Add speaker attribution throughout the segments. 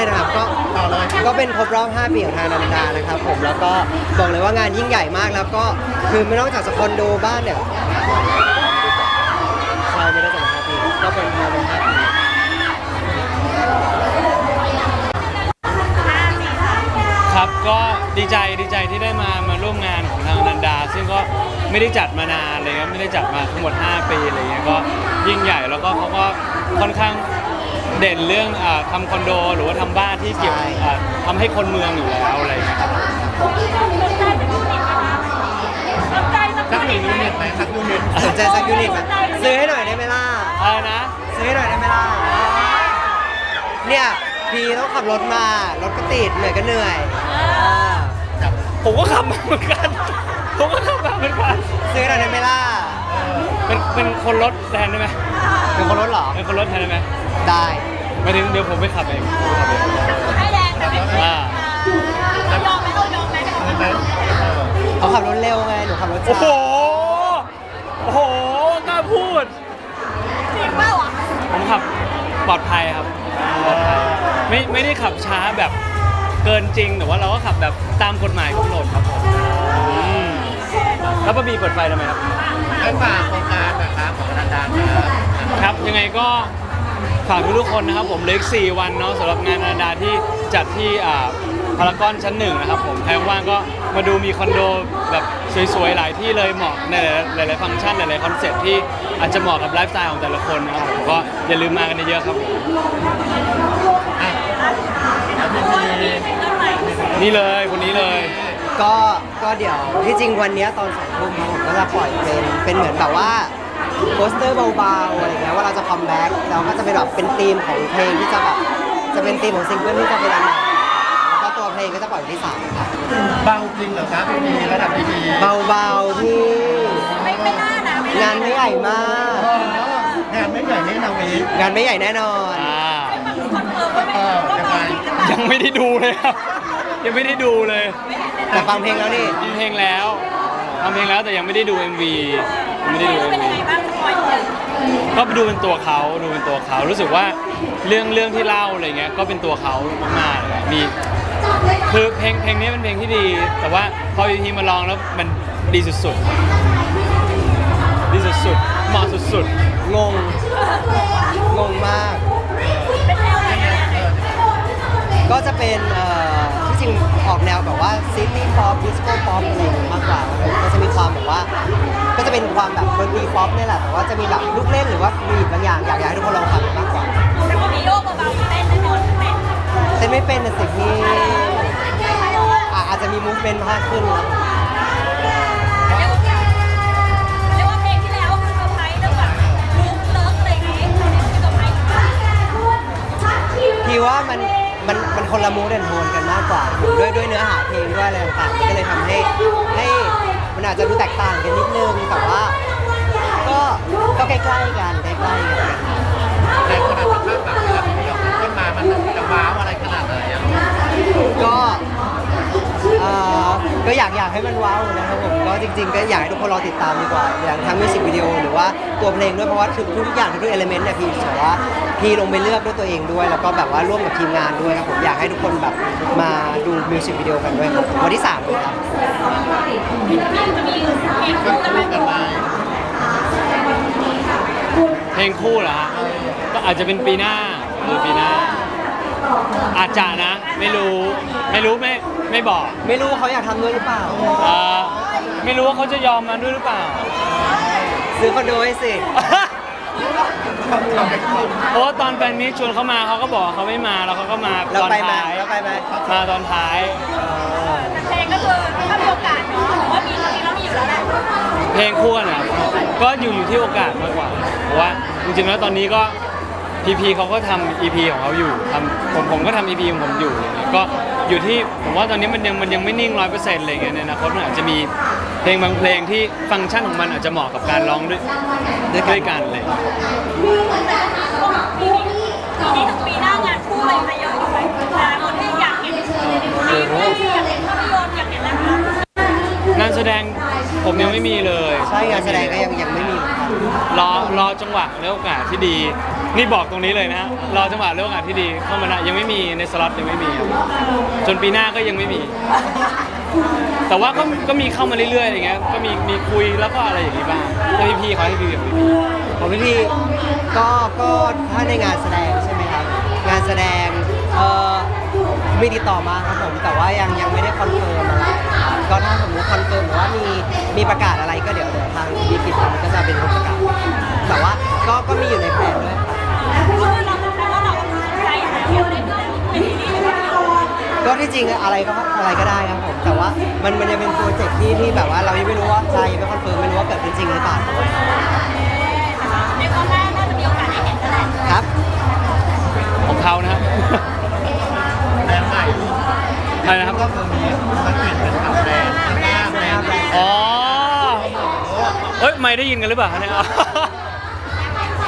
Speaker 1: เลยนะครับก็
Speaker 2: ต่อเลย
Speaker 1: ก็เป็นครบรอบ 5 ปีของทางนันดานะครับ ผมแล้วก็บอกเลยว่างานยิ่งใหญ่มากแล้วก็คือไม่นอกจากจะคอนโดบ้านเนี่ยใช่ไม่ได้จาก5ปีก็เป็นมาเป็น5ปี
Speaker 3: ครับก็ดีใจดีใจที่ได้มามาร่วมงานของทางอนันดา ซึ่งก็ไม่ได้จัดมานานเลยครับไม่ได้จัดมาทั้งหมด 5 ปีอะไรเงี้ยก็ยิ่งใหญ่แล้วก็เขาก็ค่อนข้าง เด่นเรื่องอาทำคอนโด หรือว่าทำบ้านที่เกี่ยวอ่าทำให้คนเมืองอยู่แล้วอะไรเงี้ยครับ
Speaker 2: สักหนึ่งยูนิตไหมสักยูนิต
Speaker 1: สนใจสักยูนิตไหมซื้อให้หน่อยได้ไหมล่ะ
Speaker 3: อะไรนะ
Speaker 1: ซื้อให้หน่อยได้ไหมล่ะ เนี่ยพี่ต้องขับรถมา รถก็ติดเหนื่อยก็เหนื่อยอ่า
Speaker 3: ผมก็ขับมาเหมือนกัน ผมก็ขับมาเหมือนกัน
Speaker 1: ซื้อให้หน่อยได้ไหมล่ะ
Speaker 3: เป็นเป็นคนรถแทนได้ไหม
Speaker 1: เป็นคนรถเหรอ
Speaker 3: เป็นคนรถแทนได้ไหม
Speaker 1: ได้
Speaker 3: หมายถึงเดี๋ยวผมไปขับเองผมขับเองอ่า
Speaker 2: ไหม
Speaker 1: เขาขับรถเร็วไงหนูขับรถ
Speaker 3: โอ้
Speaker 1: ช้า
Speaker 3: โห โอ้โหกล้าพูดผมขับปลอดภัยครับปลอดภัยไม่ไม่ได้ขับช้าแบบเกินจริงแต่ว่าเราก็ขับแบบตามกฎหมายกำหนดครับผมอืมแล้วป้าบีเปิดไฟทำไมครับ
Speaker 2: ให้ฝากโครงการนะครับของนันดาครับ
Speaker 3: ครับยังไงก็ฝากทุกๆคนนะครับผมเหลืออีก4วันเนาะสำหรับงานนันดาที่จัดที่อ่าพารากอนชั้นหนึ่งนะครับผมใครว่างก็มาดูมีคอนโดแบบสวยๆหลายที่เลยเหมาะในหลายๆฟังก์ชันหลายๆคอนเซ็ปต์ที่อาจจะเหมาะกับไลฟ์สไตล์ของแต่ละคนนะครับผมก็อย่าลืมมากันเยอะๆครับผม
Speaker 2: อะ
Speaker 3: นี่เลยคนนี้เลย
Speaker 1: ก็ก็เดี๋ยวที่จริงวันเนี้ยตอนสองทุ่มครับผมก็จะปล่อยเป็นเป็นเหมือนแบบว่า โปสเตอร์เบาๆอะไรเงี้ยว่าเราจะคัมแบ็กแล้วก็จะเป็นแบบเป็นธีมของเพลงที่จะแบบจะเป็นธีมของซิงเกิลที่จะเป็นอันใหม่แล้วก็ตัวเพลงก็จะปล่อยวันที่สามครับ
Speaker 2: เบาจริงเหรอครับพี่มีระดับพี่มี
Speaker 1: เบาๆที่งานไม่ใหญ่มาก
Speaker 2: งานไม่ใหญ่แน่นอนวี
Speaker 1: งานไม่ใหญ่แน่นอน
Speaker 3: อ่า
Speaker 2: เออยังไง
Speaker 3: ยังไม่ได้ดูเลยครับ ยังไม่ได้ดูเลย
Speaker 1: แต่ฟังเพลงแล้วนี่
Speaker 3: ทำเพลงแล้วทำเพลงแล้วแต่ยังไม่ได้ดู MV ยังไม่ได้ดู MV ก็ดูเป็นตัวเขาดูเป็นตัวเขารู้สึกว่าเรื่องเรื่องที่เล่าอะไรเงี้ยก็เป็นตัวเขามากๆเลยมีคือเพลงเพลงนี้เป็นเพลงที่ดี แต่ว่าพอทีมาลองแล้วมันดีสุดๆดีสุดๆเหมาะสุด
Speaker 1: งง งงมาก ก็จะเป็นเอ่อที่จริงออกแนวแบบว่าซิตี้ป๊อปดิสโก้ป๊อปอะไรอย่างเงี้ยมากกว่า ก็จะมีความแบบว่า จะเป็นความแบบดนตรีป๊อปนี่แหละแต่ว่าจะมีแบบลูกเล่นหรือว่ามีบางอย่างอยากอยากให้ทุกคนลองฟังมากกว่าแต่ก็มีโยกเต้นไม่เป็นแต่สิ่งที่อะอาจจะมีมูฟเมนต์มากขึ้นครับพี่ว่ามันมันมันคนละมูดแอนโทนกันมากกว่า ด้วยด้วยเนื้อหาเพลงด้วยอะไรต่างๆมันก็เลยทำให้ให้ มันอาจจะดูแตกต่างกันนิดนึงแต่ว่า ก็ก็ใกล้ๆกันใกล้ๆกัน
Speaker 2: ในขณะที่ภาพแบบเวลาพี่มีออกขึ้นมามันจะว้าวอะไรขนาดไหนอะ
Speaker 1: ก็เอ่อก็อยากอยากให้มันว้าวนะครับผมก็จริง ๆ ก็อยากให้ทุกคนรอติดตามดีกว่าอย่างทั้งมิวสิกวิดีโอหรือว่า ตัวเพลงด้วยเพราะว่าทุกทุกอย่างทุกเอลิเมนต์เนี่ยพี่ถือว่าพี่ลงไปเลือกด้วยตัวเองด้วย แล้วก็แบบว่าร่วมกับทีมงานด้วยครับผมอยากให้ทุกคนแบบมาดูมิวสิกวิดีโอกันด้วยครับวันที่3ครับ
Speaker 2: ก็คู่กันไป
Speaker 3: ๆเพลงคู่เหรอฮะก็อาจจะเป็นปีหน้าหรือปีหน้า อาจจะนะ ไม่รู้ไม่รู้ไม่ไม่บอก
Speaker 1: ไม่รู้เขาอยากทำด้วยหรือเปล่า
Speaker 3: เอ่อไม่รู้ว่าเขาจะยอมมาด้วยหรือเปล่า
Speaker 1: ซื้อคอนโดให้สิ
Speaker 2: เราไปคู่
Speaker 3: เพราะว่าตอนแฟนมิตรชวนเขามาเขาก็บอกเขาไม่มาแล้วเขาก็มา
Speaker 1: เรา
Speaker 3: ตอน
Speaker 1: ไปไหม
Speaker 3: ท้าย
Speaker 1: เราไปไหม
Speaker 3: มาตอนท้าย
Speaker 4: เพลงก็คือถ้ามีโอกาสเนาะหรือว่ามีตอนนี้เรามีอยู่แล้วแหละ
Speaker 3: เพลงคู่กันนะครับก็อยู่อยู่ที่โอกาสมากกว่าเพราะว่าจริงๆแล้วตอนนี้ก็พีพีเขาก็ทำ EP ของเขาอยู่ทำผมผมก็ทำ EP ของผมอยู่อะไรเงี้ยก็อยู่ที่ผมว่าตอนนี้มันยังมันยังไม่นิ่งร้อยเปอร์เซ็นต์อะไรเงี้ยในอนาคตมันอาจจะมี เพลงบางเพลงที่ฟังก์ชันของมันอาจจะเหมาะกับการร้องด้วยด้วยกันเลย
Speaker 4: ปีนี้ปีนี้ถึงปีหน้างานคู่อะไรจะเยอะอยู่ไหมงานคนที่อยากเห็นอยากเห็นภาพยนตร์อยากเห็นอะไรคะ
Speaker 3: งานแสดงผมยังไม่มีเลย
Speaker 1: ใช่งานแสดงก็ยังยังไม่มีเหมือนกัน
Speaker 3: รอรอจังหวะและโอกาสที่ดี นี่บอกตรงนี้เลยนะฮะรอจังหวะและโอกาสที่ดีเข้ามานะยังไม่มีในสล็อตยังไม่มีครับจนปีหน้าก็ยังไม่มี แต่ว่าก็ก็มีเข้ามาเรื่อยๆอย่างเงี้ยก็มีมีคุยแล้วก็อะไรอย่างงี้บ้างแต่พี่พี่ๆเขาให้พี่ๆกับพี่
Speaker 1: ของพี่พี่ก็ก็ถ้าในงานแสดงใช่ไหมครับ งานแสดงเอ่อมีติดต่อมาครับผมแต่ว่ายังยังไม่ได้คอนเฟิร์มอะไรครับก็ถ้าสมมติคอนเฟิร์มหรือว่ามีมีประกาศอะไรก็เดี๋ยวเดี๋ยวทางดีกิจก็จะเป็นคนประกาศแต่ว่าก็ก็มีอยู่ในแผนด้วย ก็ที่จริงอะไรก็อะไรก็ได้ครับผม แต่ว่ามันมันจะเป็นโปรเจกต์ที่ที่แบบว่าเรายังไม่รู้ว่าใช่ไม่คอนเฟิร์มไม่รู้ว่าเกิดเป็นจริงหรือเปล่า
Speaker 4: ในตอนแรกน่าจะมีโอกาสได้แล้วแหละ
Speaker 1: ครับ
Speaker 3: ของเขานะครับ
Speaker 2: แบรนด์ใหม่
Speaker 3: ใช่นะครับ
Speaker 2: ก็คือมีมันเปลี่ยนเป็นแบรนด์หน้าแบรนด์
Speaker 3: อ๋อเอ้ยไม่ได้ยินกันหรือเปล่าเนี่ย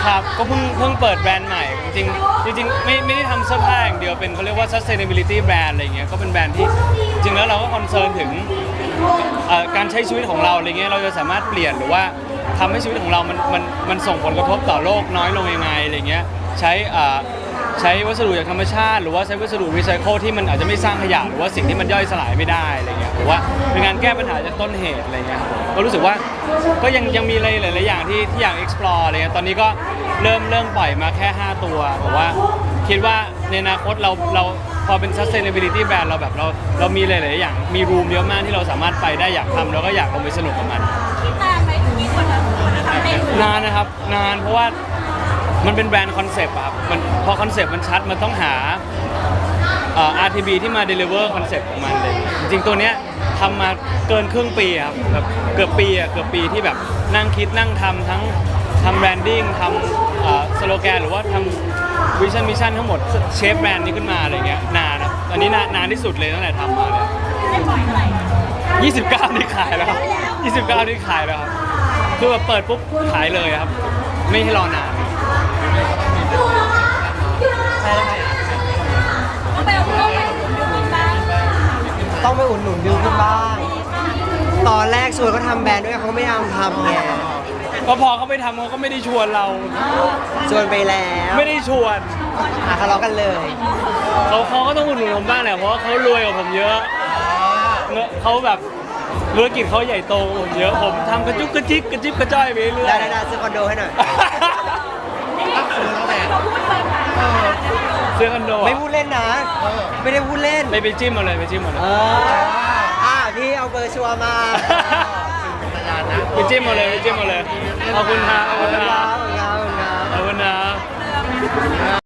Speaker 3: ครับ ก็เพิ่งเพิ่งเปิดแบรนด์ใหม่ จริงๆจริงๆไม่ไม่ได้ทำเสื้อผ้าอย่างเดียวเป็นเขาเรียกว่า sustainability brand อะไรเงี้ยก็เป็นแบรนด์ที่จริงแล้วเราก็คอนเซิร์นถึงเอ่อการใช้ชีวิตของเราอะไรเงี้ยเราจะสามารถเปลี่ยนหรือว่าทำให้ชีวิตของเรามันมันมันส่งผลกระทบต่อโลกน้อยลงยังไงอะไรเงี้ยใช้อ่อ ใช้วัสดุจากธรรมชาติ หรือว่าใช้วัสดุรีไซเคิลที่มันอาจจะไม่สร้างขยะหรือว่าสิ่งที่มันย่อยสลายไม่ได้อะไรเงี้ยหรือว่าเป็นการแก้ปัญหาจากต้นเหตุอะไรเงี้ยครับผมก็รู้สึกว่าก็ยังยังมีอะไรหลายๆอย่างที่ที่อยาก explore อะไรเงี้ยตอนนี้ก็เริ่มเริ่มปล่อยมาแค่ 5 ตัวแต่ว่าคิดว่าในอนาคตเราเราพอเป็น sustainability brand เราแบบเราเรามีหลายๆอย่าง มีรูมเยอะมากที่เราสามารถไปได้อยากทำแล้วก็อยากลงไปสนุกกับมัน
Speaker 4: คิดนานไหมถึงยิ่งกว่าจะทำได้
Speaker 3: นานนะครับนานเพราะว่า มันเป็นแบรนด์คอนเซปต์อะครับมันพอคอนเซปต์มันชัดมันต้องหาเอ่อ RTB ที่มา deliver คอนเซปต์ของมันเลยจริงๆตัวเนี้ยทำมาเกินครึ่งปีครับแบบเกือบปีอะเกือบปีที่แบบนั่งคิดนั่งทำทั้งทำแบรนดิ้งทำสโลแกนหรือว่าทำวิชั่นมิชชั่นทั้งหมดเชฟแบรนด์นี้ขึ้นมาอะไรเงี้ยนานครับอันนี้นานนานที่สุดเลยตั้งแต่ทำมาเลย
Speaker 4: ได้ปล่อยเมื่อไหร่
Speaker 3: 29 นี่ขายแล้วครับ29 นี่ขายแล้วครับคือแบบเปิดปุ๊บขายเลยครับ ไม่ให้รอนาน
Speaker 4: ต้องไปเอาต้องไปดูดูบ้าง
Speaker 1: ต้องไปอุดหนุนดิวขึ้นบ้าง ตอนแรกชวนเขาทำแบรนด์ด้วยเขาไม่ยอมทำไง
Speaker 3: ก็พอเขาไปทำเขาก็ไม่ได้ชวนเรา
Speaker 1: ชวนไปแล้ว
Speaker 3: ไม่ได้ชวน
Speaker 1: อะทะเลาะกันเลย
Speaker 3: เขาเขาก็ต้องอุดหนุนผมบ้างแหละเพราะว่าเขารวยกว่าผมเยอะเนอะเขาแบบธุรกิจเขาใหญ่โตกว่าผมเยอะผมทำกระจุกกระจิกกระจิบกระจ้อยไปเรื่อย
Speaker 1: ได้ได้ได้ซื้อคอนโดให้หน่อย
Speaker 2: ก็
Speaker 4: เลยค่ะ
Speaker 3: เสื้อคอนโดอะ
Speaker 1: ไม่พูดเล่นนะ ไม่ได้พูดเล่น
Speaker 3: ไปไปจิ้มมาเลยไปจิ้มมาเล
Speaker 1: เอยออะพี่เอาเบอร์ชัวร์มา
Speaker 2: สัญญาณนะ
Speaker 3: ไปจิ้มมาเลยไปจิ้มมาเลยขอบคุณครับขอบคุณครับ
Speaker 1: ขอบคุณครับขอบคุณครั